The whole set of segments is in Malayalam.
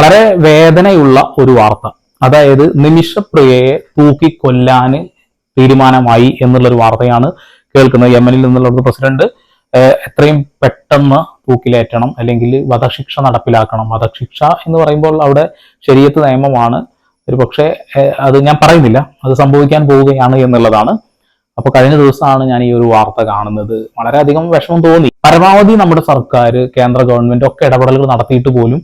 വളരെ വേദനയുള്ള ഒരു വാർത്ത. അതായത് നിമിഷപ്രിയയെ തൂക്കിക്കൊല്ലാന് തീരുമാനമായി എന്നുള്ളൊരു വാർത്തയാണ് കേൾക്കുന്നത്. യമനിൽ നിന്നുള്ള പ്രസിഡന്റ് എത്രയും പെട്ടെന്ന് തൂക്കിലേറ്റണം അല്ലെങ്കിൽ വധശിക്ഷ നടപ്പിലാക്കണം. വധശിക്ഷ എന്ന് പറയുമ്പോൾ അവിടെ ശരീരത്ത് നിയമമാണ്. ഒരു പക്ഷേ അത് ഞാൻ പറയുന്നില്ല. അത് സംഭവിക്കാൻ പോവുകയാണ് എന്നുള്ളതാണ്. അപ്പൊ കഴിഞ്ഞ ദിവസമാണ് ഞാൻ ഈ ഒരു വാർത്ത കാണുന്നത്. വളരെയധികം വിഷമം തോന്നി. പരമാവധി നമ്മുടെ സർക്കാർ കേന്ദ്ര ഗവൺമെന്റ് ഒക്കെ ഇടപെടലുകൾ നടത്തിയിട്ട് പോലും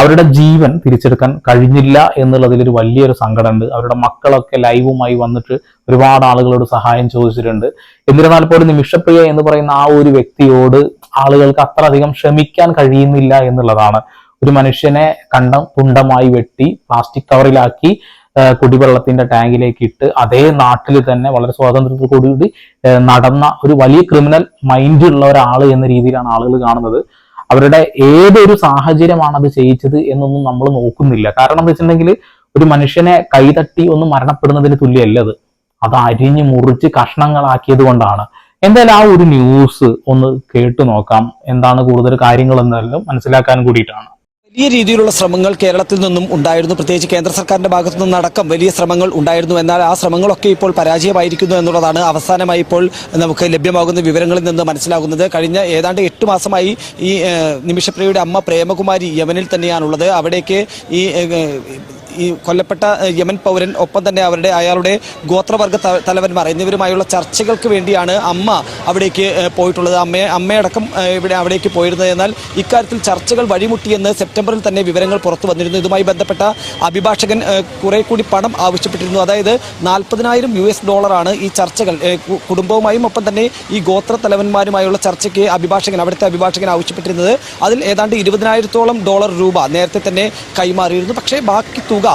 അവരുടെ ജീവൻ തിരിച്ചെടുക്കാൻ കഴിഞ്ഞില്ല എന്നുള്ളതിലൊരു വലിയൊരു സങ്കടമുണ്ട്. അവരുടെ മക്കളൊക്കെ ലൈവുമായി വന്നിട്ട് ഒരുപാട് ആളുകളോട് സഹായം ചോദിച്ചിട്ടുണ്ട്. എന്നിരുന്നാൽ പോലും നിമിഷപ്രിയ എന്ന് പറയുന്ന ആ ഒരു വ്യക്തിയോട് ആളുകൾക്ക് അത്ര അധികം ക്ഷമിക്കാൻ കഴിയുന്നില്ല എന്നുള്ളതാണ്. ഒരു മനുഷ്യനെ കണ്ടം തുണ്ടമായി വെട്ടി പ്ലാസ്റ്റിക് കവറിലാക്കി കുടിവെള്ളത്തിന്റെ ടാങ്കിലേക്ക് ഇട്ട് അതേ നാട്ടിൽ തന്നെ വളരെ സ്വാതന്ത്ര്യത്തോടുകൂടി കൂടി നടന്ന ഒരു വലിയ ക്രിമിനൽ മൈൻഡ് ഉള്ള ഒരാൾ എന്ന രീതിയിലാണ് ആളുകൾ കാണുന്നത്. അവരുടെ ഏതൊരു സാഹചര്യമാണ് അത് ചെയ്യിച്ചത് എന്നൊന്നും നമ്മൾ നോക്കുന്നില്ല. കാരണം എന്താ വെച്ചിട്ടുണ്ടെങ്കിൽ ഒരു മനുഷ്യനെ കൈതട്ടി ഒന്ന് മരണപ്പെടുന്നതിന് തുല്യമല്ല അത്. അത് അരിഞ്ഞ് മുറിച്ച് കഷ്ണങ്ങളാക്കിയത് കൊണ്ടാണ്. എന്തായാലും ആ ഒരു ന്യൂസ് ഒന്ന് കേട്ടു നോക്കാം. എന്താണ് കൂടുതൽ കാര്യങ്ങൾ എന്നെല്ലാം മനസ്സിലാക്കാൻ കൂടിയിട്ടാണ്. വലിയ രീതിയിലുള്ള ശ്രമങ്ങൾ കേരളത്തിൽ നിന്നും ഉണ്ടായിരുന്നു. പ്രത്യേകിച്ച് കേന്ദ്ര സർക്കാരിന്റെ ഭാഗത്തു നിന്നടക്കം വലിയ ശ്രമങ്ങൾ ഉണ്ടായിരുന്നു. എന്നാൽ ആ ശ്രമങ്ങളൊക്കെ ഇപ്പോൾ പരാജയമായിരിക്കുന്നു എന്നുള്ളതാണ് അവസാനമായി ഇപ്പോൾ നമുക്ക് ലഭ്യമാകുന്ന വിവരങ്ങളിൽ നിന്ന് മനസ്സിലാകുന്നത്. കഴിഞ്ഞ ഏതാണ്ട് എട്ട് മാസമായി ഈ നിമിഷപ്രിയയുടെ അമ്മ പ്രേമകുമാരി യമനിൽ തന്നെയാണുള്ളത്. അവിടേക്ക് ഈ കൊല്ലപ്പെട്ട യമൻ പൗരൻ ഒപ്പം തന്നെ അവരുടെ അയാളുടെ ഗോത്രവർഗ തലവന്മാർ എന്നിവരുമായുള്ള ചർച്ചകൾക്ക് വേണ്ടിയാണ് അമ്മ അവിടേക്ക് പോയിട്ടുള്ളത്. അമ്മയെ അമ്മയടക്കം ഇവിടെ അവിടേക്ക് പോയിരുന്നത്. എന്നാൽ ഇക്കാര്യത്തിൽ ചർച്ചകൾ വഴിമുട്ടിയെന്ന് സെപ്റ്റംബറിൽ തന്നെ വിവരങ്ങൾ പുറത്തു വന്നിരുന്നു. ഇതുമായി ബന്ധപ്പെട്ട അഭിഭാഷകൻ കുറെ കൂടി പണം ആവശ്യപ്പെട്ടിരുന്നു. അതായത് നാൽപ്പതിനായിരം യു എസ് ഡോളറാണ് ഈ ചർച്ചകൾ. കുടുംബവുമായും ഒപ്പം തന്നെ ഈ ഗോത്ര തലവന്മാരുമായുള്ള ചർച്ചയ്ക്ക് അഭിഭാഷകൻ അവിടുത്തെ അഭിഭാഷകൻ ആവശ്യപ്പെട്ടിരുന്നത്. അതിൽ ഏതാണ്ട് ഇരുപതിനായിരത്തോളം ഡോളർ രൂപ നേരത്തെ തന്നെ കൈമാറിയിരുന്നു. പക്ഷേ ബാക്കി തുക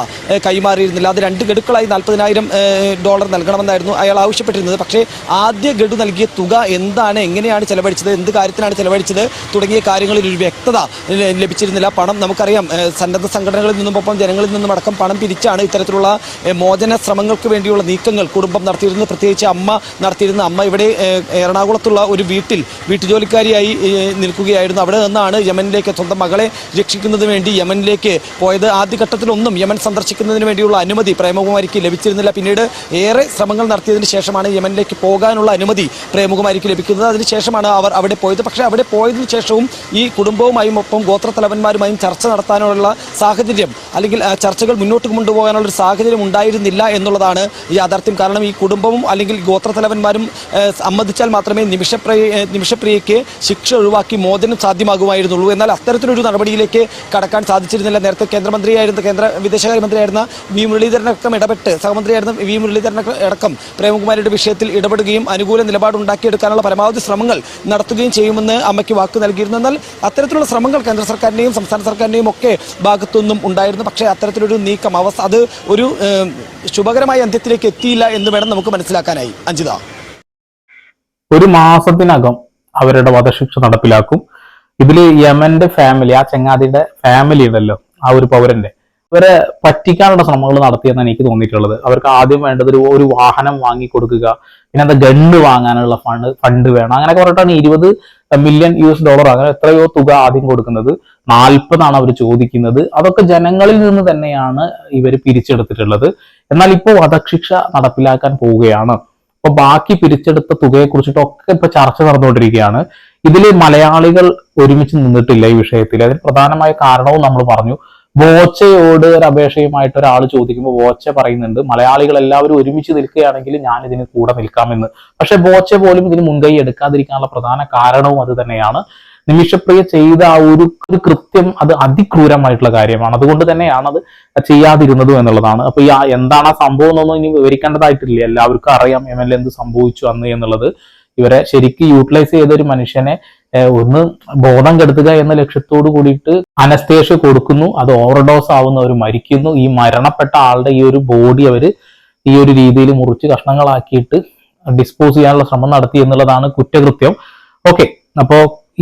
കൈമാറിയിരുന്നില്ല. അത് രണ്ട് ഗഡുക്കളായി നാൽപ്പതിനായിരം ഡോളർ നൽകണമെന്നായിരുന്നു അയാൾ ആവശ്യപ്പെട്ടിരുന്നത്. പക്ഷേ ആദ്യ ഗഡു നൽകിയ തുക എന്താണ് എങ്ങനെയാണ് ചെലവഴിച്ചത് എന്ത് കാര്യത്തിനാണ് ചെലവഴിച്ചത് തുടങ്ങിയ കാര്യങ്ങളിൽ ഒരു വ്യക്തത ലഭിച്ചിരുന്നില്ല. പണം നമുക്കറിയാം സന്നദ്ധ സംഘടനകളിൽ നിന്നും ഒപ്പം ജനങ്ങളിൽ നിന്നും അടക്കം പണം പിരിച്ചാണ് ഇത്തരത്തിലുള്ള മോചന ശ്രമങ്ങൾക്ക് വേണ്ടിയുള്ള നീക്കങ്ങൾ കുടുംബം നടത്തിയിരുന്നത്. പ്രത്യേകിച്ച് അമ്മ നടത്തിയിരുന്ന അമ്മ ഇവിടെ എറണാകുളത്തുള്ള ഒരു വീട്ടിൽ വീട്ടുജോലിക്കാരിയായി നിൽക്കുകയായിരുന്നു. അവിടെ നിന്നാണ് യമനിലേക്ക് സ്വന്തം മകളെ രക്ഷിക്കുന്നതിന് വേണ്ടി യമനിലേക്ക് പോയത്. ആദ്യഘട്ടത്തിലൊന്നും യമൻ സന്ദർശിക്കുന്നതിന് വേണ്ടിയുള്ള അനുമതി പ്രേമകുമാരിക്ക് ലഭിച്ചിരുന്നില്ല. പിന്നീട് ഏറെ ശ്രമങ്ങൾ നടത്തിയതിന് ശേഷമാണ് യമനിലേക്ക് പോകാനുള്ള അനുമതി പ്രേമകുമാരിക്ക് ലഭിക്കുന്നത്. അതിനുശേഷമാണ് അവർ അവിടെ പോയത്. പക്ഷേ അവിടെ പോയതിനു ശേഷവും ഈ കുടുംബവുമായും ഒപ്പം ഗോത്രത്തലവന്മാരുമായും ചർച്ച നടത്താനുള്ള സാഹചര്യം അല്ലെങ്കിൽ ചർച്ചകൾ മുന്നോട്ട് കൊണ്ടുപോകാനുള്ള ഒരു സാഹചര്യം ഉണ്ടായിരുന്നില്ല എന്നുള്ളതാണ് യാഥാർത്ഥ്യം. കാരണം ഈ കുടുംബവും അല്ലെങ്കിൽ ഗോത്രത്തലവന്മാരും സമ്മതിച്ചാൽ മാത്രമേ നിമിഷപ്രിയ നിമിഷപ്രിയയ്ക്ക് ശിക്ഷ ഒഴിവാക്കി മോചനം സാധ്യമാകുമായിരുന്നുള്ളൂ. എന്നാൽ അത്തരത്തിലൊരു നടപടിയിലേക്ക് കടക്കാൻ സാധിച്ചിരുന്നില്ല. നേരത്തെ കേന്ദ്രമന്ത്രിയായിരുന്ന കേന്ദ്ര വിദേശകാര്യമന്ത്രിയായിരുന്ന വി മുരളീധരനടക്കം ഇടപെട്ട് സഹമന്ത്രിയായിരുന്ന വി മുരളീധരൻ അടക്കം പ്രേമകുമാരിയുടെ വിഷയത്തിൽ ഇടപെടുകയും അനുകൂല നിലപാട് ഉണ്ടാക്കിയെടുക്കാനുള്ള പരമാവധി ശ്രമങ്ങൾ നടത്തുകയും ചെയ്യുമെന്ന് അമ്മയ്ക്ക് വാക്ക് നൽകിയിരുന്നു. എന്നാൽ അത്തരത്തിലുള്ള ശ്രമങ്ങൾ കേന്ദ്ര സർക്കാരിന്റെയും സംസ്ഥാന സർക്കാരിന്റെയും ഒക്കെ ഭാഗത്തുനിന്നും ഉണ്ടായിരുന്നു. പക്ഷേ അത്തരത്തിലൊരു നീക്കം അവസ്ഥ അത് ഒരു ശുഭകരമായ അന്ത്യത്തിലേക്ക് എത്തിയില്ല എന്ന് വേണം നമുക്ക് മനസ്സിലാക്കാനായി. അഞ്ജിത. ഒരു മാസത്തിനകം അവരുടെ വധശിക്ഷ നടപ്പിലാക്കും. ഇതിൽ യമന്റെ ഫാമിലി ആ ചങ്ങാതിയുടെ ഫാമിലി ഉണ്ടല്ലോ ആ ഒരു പൗരന്റെ. ഇവരെ പറ്റിക്കാനുള്ള ശ്രമങ്ങൾ നടത്തിയെന്നാണ് എനിക്ക് തോന്നിയിട്ടുള്ളത്. അവർക്ക് ആദ്യം വേണ്ടത് ഒരു ഒരു വാഹനം വാങ്ങി കൊടുക്കുക പിന്നെ എന്താ ഗണ്ണ് വാങ്ങാനുള്ള ഫണ്ട് ഫണ്ട് വേണം. അങ്ങനെ പറഞ്ഞിട്ടാണ് ഇരുപത് മില്യൺ യു എസ് ഡോളർ അങ്ങനെ എത്രയോ തുക ആദ്യം കൊടുക്കുന്നത്. നാൽപ്പതാണ് അവർ ചോദിക്കുന്നത്. അതൊക്കെ ജനങ്ങളിൽ നിന്ന് തന്നെയാണ് ഇവർ പിരിച്ചെടുത്തിട്ടുള്ളത്. എന്നാൽ ഇപ്പോൾ വധശിക്ഷ നടപ്പിലാക്കാൻ പോവുകയാണ്. അപ്പൊ ബാക്കി പിരിച്ചെടുത്ത തുകയെ കുറിച്ചിട്ടൊക്കെ ഇപ്പൊ ചർച്ച നടന്നുകൊണ്ടിരിക്കുകയാണ്. ഇതിൽ മലയാളികൾ ഒരുമിച്ച് നിന്നിട്ടില്ല ഈ വിഷയത്തിൽ അതിന് പ്രധാനമായ കാരണവും നമ്മൾ പറഞ്ഞു. ബോച്ചയോട് ഒരു അപേക്ഷയുമായിട്ട് ഒരാൾ ചോദിക്കുമ്പോൾ ബോച്ച പറയുന്നുണ്ട് മലയാളികൾ എല്ലാവരും ഒരുമിച്ച് നിൽക്കുകയാണെങ്കിൽ ഞാൻ ഇതിന് കൂടെ നിൽക്കാമെന്ന്. പക്ഷെ ബോച്ച പോലും ഇതിന് മുൻകൈ എടുക്കാതിരിക്കാനുള്ള പ്രധാന കാരണവും അത് തന്നെയാണ്. നിമിഷപ്രിയ ചെയ്ത ആ ഒരു കൃത്യം അത് അതിക്രൂരമായിട്ടുള്ള കാര്യമാണ്. അതുകൊണ്ട് തന്നെയാണ് അത് ചെയ്യാതിരുന്നതും എന്നുള്ളതാണ്. അപ്പൊ ഈ എന്താണ് ആ സംഭവം എന്നൊന്നും ഇനി വിവരിക്കേണ്ടതായിട്ടില്ല. എല്ലാവർക്കും അറിയാം എം എൽ എന്ത് സംഭവിച്ചു അന്ന് എന്നുള്ളത്. ഇവരെ ശരിക്കും യൂട്ടിലൈസ് ചെയ്ത ഒരു മനുഷ്യനെ ഒന്ന് ബോധം കെടുത്തുക എന്ന ലക്ഷ്യത്തോട് കൂടിയിട്ട് അനസ്തേഷ്യ കൊടുക്കുന്നു. അത് ഓവർഡോസ് ആവുന്നു അവർ മരിക്കുന്നു. ഈ മരണപ്പെട്ട ആളുടെ ഈ ഒരു ബോഡി അവർ ഈ ഒരു രീതിയിൽ മുറിച്ച് കഷ്ണങ്ങളാക്കിയിട്ട് ഡിസ്പോസ് ചെയ്യാനുള്ള ശ്രമം നടത്തി എന്നുള്ളതാണ് കുറ്റകൃത്യം. ഓക്കെ അപ്പോ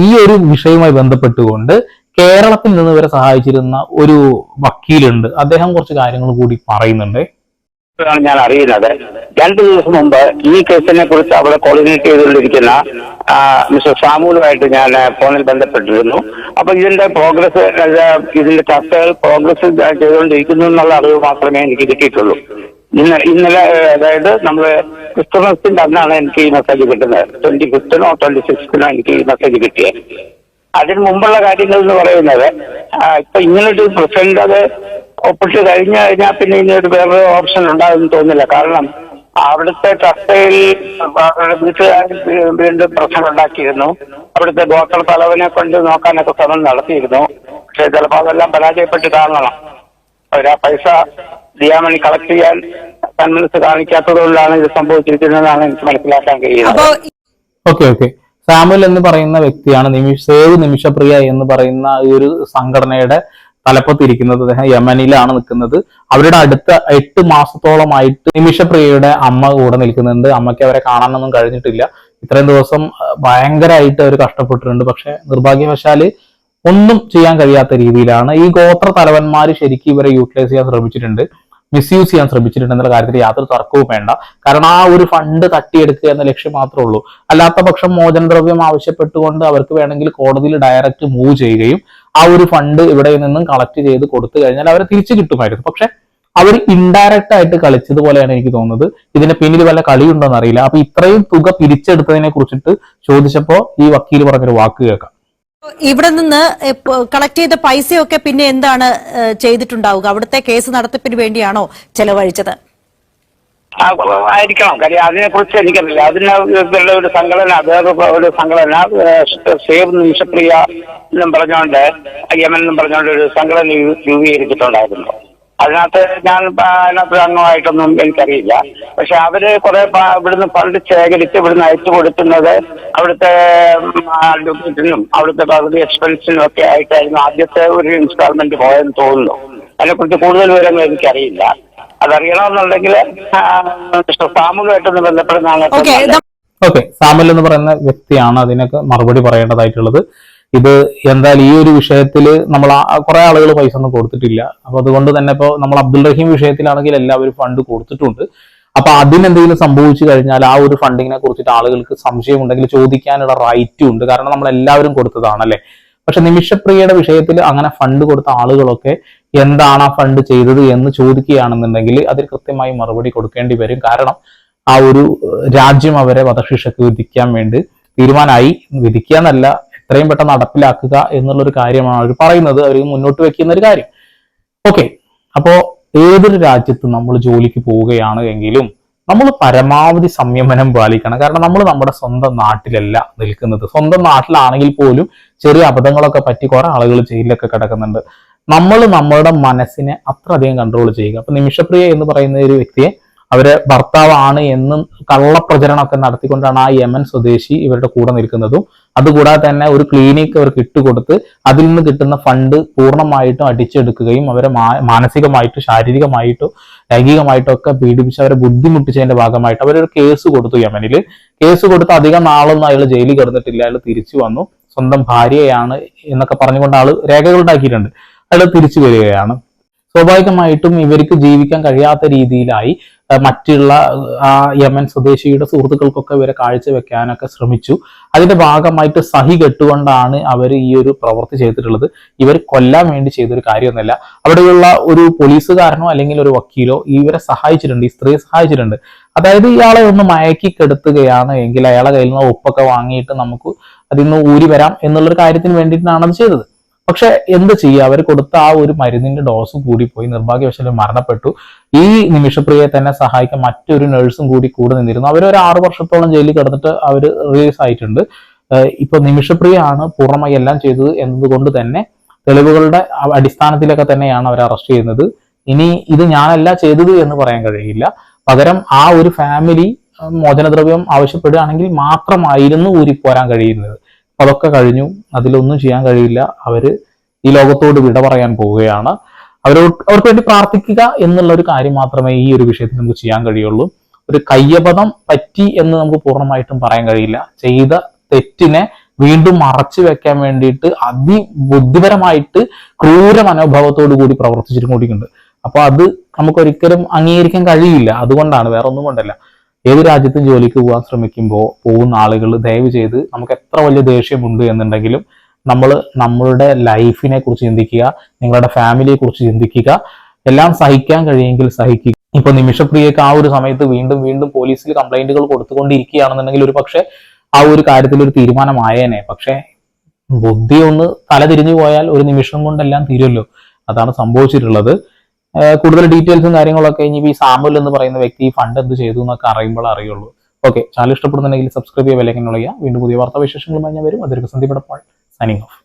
ഈ ഒരു വിഷയവുമായി ബന്ധപ്പെട്ടുകൊണ്ട് കേരളത്തിൽ നിന്ന് ഇവരെ സഹായിച്ചിരുന്ന ഒരു വക്കീലുണ്ട്. അദ്ദേഹം കുറച്ച് കാര്യങ്ങൾ കൂടി പറയുന്നുണ്ട്. ാണ് ഞാൻ അറിയുന്നത്. രണ്ടു ദിവസം മുമ്പ് ഈ കേസിനെ കുറിച്ച് അവിടെ കോർഡിനേറ്റ് ചെയ്തുകൊണ്ടിരിക്കുന്ന മിസ്റ്റർ സാമുലുമായിട്ട് ഞാൻ ഫോണിൽ ബന്ധപ്പെട്ടിരുന്നു. അപ്പൊ ഇതിന്റെ പ്രോഗ്രസ് ഇതിന്റെ ചർച്ചകൾ പ്രോഗ്രസ് ചെയ്തുകൊണ്ടിരിക്കുന്നു എന്നുള്ള അറിവ് മാത്രമേ എനിക്ക് കിട്ടിയിട്ടുള്ളൂ. ഇന്ന് ഇന്നലെ അതായത് നമ്മൾ ക്രിസ്തുമസിന്റെ അന്നാണ് എനിക്ക് ഈ മെസ്സേജ് കിട്ടുന്നത്. ട്വന്റി ഫിഫ്തിനോ ട്വന്റി സിക്സ്തിനോ എനിക്ക് ഈ മെസ്സേജ് കിട്ടിയത് അതിന് മുമ്പുള്ള കാര്യങ്ങൾ എന്ന് പറയുന്നത് ഇപ്പൊ ഇങ്ങനൊരു പ്രസിഡന്റ് അത് ഒപ്പിട്ട് കഴിഞ്ഞു കഴിഞ്ഞാൽ പിന്നെ ഇനി ഒരു വേറെ ഓപ്ഷൻ ഉണ്ടാകുമെന്ന് തോന്നില്ല കാരണം അവിടുത്തെ ചർച്ചയിൽ വീട്ടുകാരും വീട്ടുകാർ വീണ്ടും പ്രശ്നം ഉണ്ടാക്കിയിരുന്നു. അവിടുത്തെ ഗോത്ര തലവനെ കൊണ്ട് നോക്കാനൊക്കെ ശ്രമം നടത്തിയിരുന്നു. പക്ഷെ ചിലപ്പോൾ അതെല്ലാം പരാജയപ്പെട്ട് കാണണം. അവരാ പൈസ ദിയാമണി കളക്ട് ചെയ്യാൻ തന്മനസ് കാണിക്കാത്തത് കൊണ്ടാണ് ഇത് സംഭവിച്ചിരിക്കുന്നതെന്നാണ് എനിക്ക് മനസ്സിലാക്കാൻ കഴിയുന്നത്. Okay okay. സാമുൽ എന്ന് പറയുന്ന വ്യക്തിയാണ് നിമിഷ സേവ് നിമിഷപ്രിയ എന്ന് പറയുന്ന ഈ ഒരു സംഘടനയുടെ തലപ്പത്തിരിക്കുന്നത് അദ്ദേഹം യമനിലാണ് നിൽക്കുന്നത്. അവരുടെ അടുത്ത എട്ട് മാസത്തോളമായിട്ട് നിമിഷപ്രിയയുടെ അമ്മ കൂടെ നിൽക്കുന്നുണ്ട്. അമ്മയ്ക്ക് അവരെ കാണാനൊന്നും കഴിഞ്ഞിട്ടില്ല. ഇത്രയും ദിവസം ഭയങ്കരമായിട്ട് അവർ കഷ്ടപ്പെട്ടിട്ടുണ്ട്. പക്ഷെ നിർഭാഗ്യവശാൽ ഒന്നും ചെയ്യാൻ കഴിയാത്ത രീതിയിലാണ് ഈ ഗോത്ര തലവന്മാർ ശരിക്കും ഇവരെ യൂട്ടിലൈസ് ചെയ്യാൻ ശ്രമിച്ചിട്ടുണ്ട്. മിസ്യൂസ് ചെയ്യാൻ ശ്രമിച്ചിട്ടുണ്ട് എന്നുള്ള കാര്യത്തിൽ യാതൊരു തർക്കവും വേണ്ട. കാരണം ആ ഒരു ഫണ്ട് തട്ടിയെടുക്കുക എന്ന ലക്ഷ്യം മാത്രമേ ഉള്ളൂ. അല്ലാത്ത പക്ഷം മോചനദ്രവ്യം ആവശ്യപ്പെട്ടുകൊണ്ട് അവർക്ക് വേണമെങ്കിൽ കോടതിയിൽ ഡയറക്റ്റ് മൂവ് ചെയ്യുകയും ആ ഒരു ഫണ്ട് ഇവിടെ നിന്നും കളക്ട് ചെയ്ത് കൊടുത്തു കഴിഞ്ഞാൽ അവരെ തിരിച്ചു കിട്ടുമായിരുന്നു. പക്ഷെ അവർ ഇൻഡയറക്റ്റ് ആയിട്ട് കളിച്ചതുപോലെയാണ് എനിക്ക് തോന്നുന്നത്. ഇതിന്റെ പിന്നിൽ വല്ല കളിയുണ്ടോ എന്നറിയില്ല അപ്പൊ ഇത്രയും തുക പിരിച്ചെടുത്തതിനെ കുറിച്ചിട്ട് ചോദിച്ചപ്പോ ഈ വക്കീൽ പറഞ്ഞൊരു വാക്ക് കേൾക്കാം. ഇവിടെ നിന്ന് കളക്ട് ചെയ്ത പൈസയൊക്കെ പിന്നെ എന്താണ് ചെയ്തിട്ടുണ്ടാവുക? അവിടുത്തെ കേസ് നടത്തിപ്പിന് വേണ്ടിയാണോ ചെലവഴിച്ചത്? ആയിരിക്കണം. കാര്യം അതിനെ കുറിച്ച് എനിക്കറിയില്ല. അതിന് ഇവരുടെ ഒരു സംഘടന വേറെ ഒരു സംഘടന സേവ് നിമിഷപ്രിയ എന്നും പറഞ്ഞുകൊണ്ട് യമൻ എന്നും പറഞ്ഞുകൊണ്ട് ഒരു സംഘടന രൂപീകരിച്ചിട്ടുണ്ടായിരുന്നു. അതിനകത്ത് ഞാൻ അതിനകത്ത് അംഗമായിട്ടൊന്നും എനിക്കറിയില്ല. പക്ഷെ അവർ കുറെ ഇവിടുന്ന് ഫണ്ട് ശേഖരിച്ച് ഇവിടുന്ന് അയച്ചു കൊടുക്കുന്നത് അവിടുത്തെ അഡ്വക്കേറ്റിനും അവിടുത്തെ പകുതി എക്സ്പെൻസിനും ഒക്കെ ആയിട്ടായിരുന്നു ആദ്യത്തെ ഒരു ഇൻസ്റ്റാൾമെന്റ് പോയെന്ന് തോന്നുന്നു. അതിനെക്കുറിച്ച് കൂടുതൽ വിവരങ്ങൾ എനിക്കറിയില്ല. അതറിയണമെന്നുണ്ടെങ്കിൽ മിസ്റ്റർ സാമുമായിട്ടൊന്ന് ബന്ധപ്പെടുന്നതാണ്. ഓക്കെ സാമൽ എന്ന് പറയുന്ന വ്യക്തിയാണ് അതിനൊക്കെ മറുപടി പറയേണ്ടതായിട്ടുള്ളത്. ഇത് എന്തായാലും ഈ ഒരു വിഷയത്തിൽ നമ്മൾ കുറെ ആളുകൾ പൈസ ഒന്നും കൊടുത്തിട്ടില്ല. അപ്പൊ അതുകൊണ്ട് തന്നെ ഇപ്പോൾ നമ്മൾ അബ്ദുൾ റഹീം വിഷയത്തിലാണെങ്കിൽ എല്ലാവരും ഫണ്ട് കൊടുത്തിട്ടുണ്ട്. അപ്പൊ അതിനെന്തെങ്കിലും സംഭവിച്ചു കഴിഞ്ഞാൽ ആ ഒരു ഫണ്ടിങ്ങിനെ കുറിച്ചിട്ട് ആളുകൾക്ക് സംശയം ഉണ്ടെങ്കിൽ ചോദിക്കാനുള്ള റൈറ്റും ഉണ്ട്. കാരണം നമ്മൾ എല്ലാവരും കൊടുത്തതാണല്ലേ? പക്ഷെ നിമിഷപ്രിയയുടെ വിഷയത്തിൽ അങ്ങനെ ഫണ്ട് കൊടുത്ത ആളുകളൊക്കെ എന്താണ് ആ ഫണ്ട് ചെയ്തത് എന്ന് ചോദിക്കുകയാണെന്നുണ്ടെങ്കിൽ അതിൽ കൃത്യമായി മറുപടി കൊടുക്കേണ്ടി വരും. കാരണം ആ ഒരു രാജ്യം അവരെ വധശിക്ഷക്ക് വിധിക്കാൻ വേണ്ടി തീരുമാനമായി. വിധിക്കുക എന്നല്ല എത്രയും പെട്ടെന്ന് നടപ്പിലാക്കുക എന്നുള്ളൊരു കാര്യമാണ് അവർ പറയുന്നത്. അവർ മുന്നോട്ട് വെക്കുന്ന ഒരു കാര്യം. ഓക്കെ അപ്പോ ഏതൊരു രാജ്യത്ത് നമ്മൾ ജോലിക്ക് പോവുകയാണ് എങ്കിലും നമ്മൾ പരമാവധി സംയമനം പാലിക്കണം. കാരണം നമ്മൾ നമ്മുടെ സ്വന്തം നാട്ടിലല്ല നിൽക്കുന്നത്. സ്വന്തം നാട്ടിലാണെങ്കിൽ പോലും ചെറിയ അബദ്ധങ്ങളൊക്കെ പറ്റി കുറെ ആളുകൾ ജയിലിലൊക്കെ കിടക്കുന്നുണ്ട്. നമ്മൾ നമ്മളുടെ മനസ്സിനെ അത്രയധികം കൺട്രോൾ ചെയ്യുക. അപ്പൊ നിമിഷപ്രിയ എന്ന് പറയുന്ന ഒരു വ്യക്തിയെ അവരെ ഭർത്താവാണ് എന്നും കള്ളപ്രചരണമൊക്കെ നടത്തിക്കൊണ്ടാണ് ആ യമൻ സ്വദേശി ഇവരുടെ കൂടെ നിൽക്കുന്നതും. അതുകൂടാതെ തന്നെ ഒരു ക്ലിനിക്ക് അവർക്ക് ഇട്ടുകൊടുത്ത് അതിൽ നിന്ന് കിട്ടുന്ന ഫണ്ട് പൂർണമായിട്ടും അടിച്ചെടുക്കുകയും അവരെ മാനസികമായിട്ട് ശാരീരികമായിട്ടോ ലൈംഗികമായിട്ടോ ഒക്കെ പീഡിപ്പിച്ച് അവരെ ബുദ്ധിമുട്ടിച്ചതിന്റെ ഭാഗമായിട്ട് അവരൊരു കേസ് കൊടുത്തു യമനിൽ കേസ് കൊടുത്ത് അധികം നാളൊന്നും അയാൾ ജയിലിൽ കിടന്നിട്ടില്ല. അയാൾ തിരിച്ചു വന്നു. സ്വന്തം ഭാര്യയാണ് എന്നൊക്കെ പറഞ്ഞുകൊണ്ട് ആൾ രേഖകൾ ഉണ്ടാക്കിയിട്ടുണ്ട് അയാൾ തിരിച്ചു വരികയാണ്. സ്വാഭാവികമായിട്ടും ഇവർക്ക് ജീവിക്കാൻ കഴിയാത്ത രീതിയിലായി മറ്റുള്ള ആ യമൻ സ്വദേശിയുടെ സുഹൃത്തുക്കൾക്കൊക്കെ ഇവരെ കാഴ്ചവെക്കാനൊക്കെ ശ്രമിച്ചു. അതിന്റെ ഭാഗമായിട്ട് സഹി കെട്ടുകൊണ്ടാണ് അവർ ഈ ഒരു പ്രവൃത്തി ചെയ്തിട്ടുള്ളത്. ഇവർ കൊല്ലാൻ വേണ്ടി ചെയ്തൊരു കാര്യമൊന്നുമല്ല. അവിടെയുള്ള ഒരു പോലീസുകാരനോ അല്ലെങ്കിൽ ഒരു വക്കീലോ ഇവരെ സഹായിച്ചിട്ടുണ്ട് ഈ സ്ത്രീയെ സഹായിച്ചിട്ടുണ്ട്. അതായത് ഇയാളെ ഒന്ന് മയക്കി കെടുത്തുകയാണ് എങ്കിൽ അയാളെ കയ്യിൽ നിന്ന് ഒപ്പൊക്കെ വാങ്ങിയിട്ട് നമുക്ക് അതിൽ നിന്ന് ഊരി വരാം എന്നുള്ളൊരു കാര്യത്തിന് വേണ്ടിയിട്ടാണ് അത് ചെയ്തത്. പക്ഷെ എന്ത് ചെയ്യുക? അവർ കൊടുത്ത ആ ഒരു മരുന്നിന്റെ ഡോസ് കൂടിപ്പോയി നിർഭാഗ്യവശാലും മരണപ്പെട്ടു. ഈ നിമിഷപ്രിയയെ തന്നെ സഹായിക്കാൻ മറ്റൊരു നഴ്സും കൂടി കൂടെ നിന്നിരുന്നു. അവർ ഒരു ആറു വർഷത്തോളം ജയിലിൽ കിടന്നിട്ട് അവർ റിലീസ് ആയിട്ടുണ്ട്. ഇപ്പൊ നിമിഷപ്രിയയാണ് പൂർണമായി എല്ലാം ചെയ്തത് എന്നതുകൊണ്ട് തന്നെ തെളിവുകളുടെ അടിസ്ഥാനത്തിലൊക്കെ തന്നെയാണ് അവർ അറസ്റ്റ് ചെയ്യുന്നത്. ഇനി ഇത് ഞാനല്ല ചെയ്തത് എന്ന് പറയാൻ കഴിയില്ല. പകരം ആ ഒരു ഫാമിലി മോചനദ്രവ്യം ആവശ്യപ്പെടുകയാണെങ്കിൽ മാത്രമായിരുന്നു ഊരിപ്പോരാൻ കഴിയുന്നത്. അതൊക്കെ കഴിഞ്ഞു. അതിലൊന്നും ചെയ്യാൻ കഴിയില്ല. അവർ ഈ ലോകത്തോട് വിട പറയാൻ പോവുകയാണ്. അവരോട് അവർക്ക് വേണ്ടി പ്രാർത്ഥിക്കുക എന്നുള്ള ഒരു കാര്യം മാത്രമേ ഈ ഒരു വിഷയത്തിൽ നമുക്ക് ചെയ്യാൻ കഴിയുള്ളൂ. ഒരു കയ്യപദം പറ്റി എന്ന് നമുക്ക് പൂർണമായിട്ടും പറയാൻ കഴിയില്ല. ചെയ്ത തെറ്റിനെ വീണ്ടും മറച്ചു വെക്കാൻ വേണ്ടിയിട്ട് അതിബുദ്ധിപരമായിട്ട് ക്രൂര മനോഭാവത്തോടു കൂടി പ്രവർത്തിച്ചിട്ടും കൂടിയിട്ടുണ്ട് അപ്പൊ അത് നമുക്ക് ഒരിക്കലും അംഗീകരിക്കാൻ കഴിയില്ല. അതുകൊണ്ടാണ് വേറെ ഒന്നും കൊണ്ടല്ല. ഏത് രാജ്യത്തും ജോലിക്ക് പോകാൻ ശ്രമിക്കുമ്പോൾ പോകുന്ന ആളുകൾ ദയവ് ചെയ്ത് നമുക്ക് എത്ര വലിയ ദേഷ്യമുണ്ട് എന്നുണ്ടെങ്കിലും നമ്മൾ നമ്മളുടെ ലൈഫിനെ കുറിച്ച് ചിന്തിക്കുക നിങ്ങളുടെ ഫാമിലിയെ കുറിച്ച് ചിന്തിക്കുക എല്ലാം സഹിക്കാൻ കഴിയുമെങ്കിൽ സഹിക്കുക. ഇപ്പൊ നിമിഷപ്രിയക്ക് ആ ഒരു സമയത്ത് വീണ്ടും വീണ്ടും പോലീസിൽ കംപ്ലൈന്റുകൾ കൊടുത്തുകൊണ്ടിരിക്കുകയാണെന്നുണ്ടെങ്കിൽ ഒരു പക്ഷേ ആ ഒരു കാര്യത്തിൽ ഒരു തീരുമാനമായേനെ. പക്ഷേ ബുദ്ധി ഒന്ന് തലതിരിഞ്ഞു പോയാൽ ഒരു നിമിഷം കൊണ്ടെല്ലാം തീരുമല്ലോ. അതാണ് സംഭവിച്ചിട്ടുള്ളത്. കൂടുതൽ ഡീറ്റെയിൽസും കാര്യങ്ങളൊക്കെ ഇനി ഈ സാമുൽ എന്ന് പറയുന്ന വ്യക്തി ഫണ്ട് എന്ത് ചെയ്തു എന്നൊക്കെ അറിയുമ്പോൾ അറിയുള്ളൂ. ഓക്കെ ചാനൽ ഇഷ്ടപ്പെടുന്നുണ്ടെങ്കിൽ സബ്സ്ക്രൈബ് ചെയ്യുക വിലക്കിനുള്ള വീണ്ടും പുതിയ വാർത്താ വിശേഷങ്ങളുമായി ഞാൻ വരും. അതൊരു സന്ദീപ് signing off.